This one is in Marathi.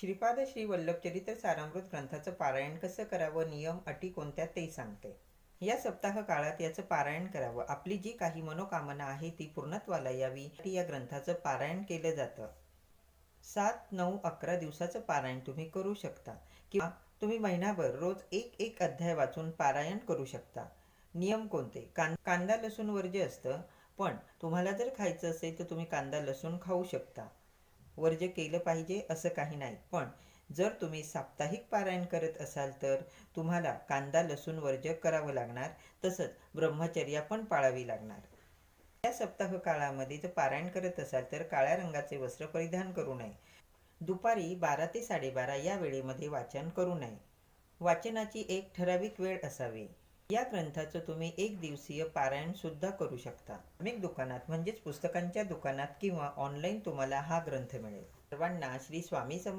श्रीपाद श्री वल्लभचरित्र सारामृत ग्रंथाचं पारायण कसं करावं? नियम अटी कोणत्या? ते सांगते. या सप्ताह काळात याचं पारायण करावं. आपली जी काही मनोकामना आहे ती पूर्णत्वाला यावी. या ग्रंथाचं पारायण केलं जातं. सात नऊ अकरा दिवसाचं पारायण तुम्ही करू शकता. किंवा तुम्ही महिनाभर रोज एक एक अध्याय वाचून पारायण करू शकता. नियम कोणते? कां कांदा लसूण वर्ज्य असतं. पण तुम्हाला जर खायचं असेल तर तुम्ही कांदा लसूण खाऊ शकता. वर्ज्य केलं पाहिजे असं काही नाही. पण जर तुम्ही साप्ताहिक पारायण करत असाल तर तुम्हाला कांदा लसूण वर्ज्य करावं लागणार तसंच ब्रह्मचर्या पण पाळावी लागणार. या सप्ताह काळामध्ये जर पारायण करत असाल तर काळ्या रंगाचे वस्त्र परिधान करू नये. दुपारी बारा ते साडेबारा या वेळेमध्ये वाचन करू नये. वाचनाची एक ठराविक वेळ असावी. या ग्रंथाचं तुम्ही एक दिवसीय पारायण सुद्धा करू शकता. अनेक दुकानात म्हणजेच पुस्तकांच्या दुकानात किंवा ऑनलाईन तुम्हाला हा ग्रंथ मिळेल. सर्वांना श्री स्वामी समर्थ